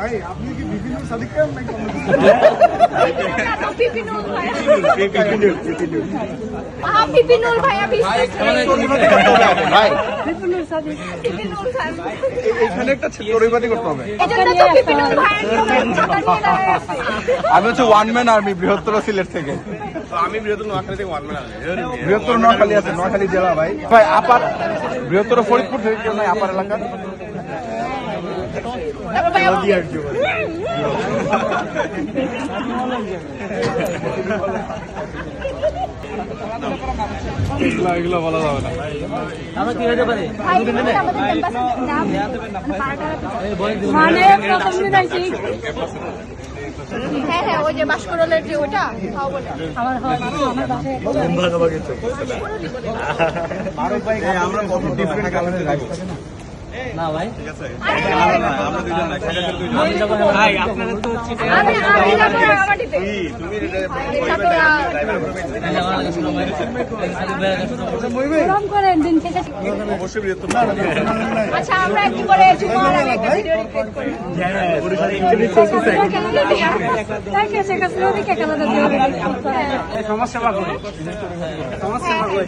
ভাই আপনি কি বিভিন্ন সাদিক খান নাকি এখানে একটা করতে হবে। আমি হচ্ছে ওয়ান ম্যান আর্মি বৃহত্তর সিলেট থেকে। আমি বৃহত্তর নোয়াখালী থেকে ওয়ান ম্যান বৃহত্তর নোয়াখালী আছে নোয়াখালী জেলা ভাই। ভাই আপার বৃহত্তর ফরিদপুর থেকে আপার এলাকা? এগুলো বলা যাবে না তুমি কি দিন আইছি হ্যাঁ হ্যাঁ ওই যে যে ওটা বলে আমার আমার আমরা কত ডিফারেন্ট কালারের রাখব আমরা দুজন না খাজাদের দুজন আমি আমি যাব রাঙামাটিতে ছাত্ররা গরম করেন দিন শেষে অবশ্যই বৃহত্তর আচ্ছা আমরা একটু করে জুমার আগে একটা ভিডিও রিক্রিয়েট করি সমাজ সেবা করি সমাজ সেবা করি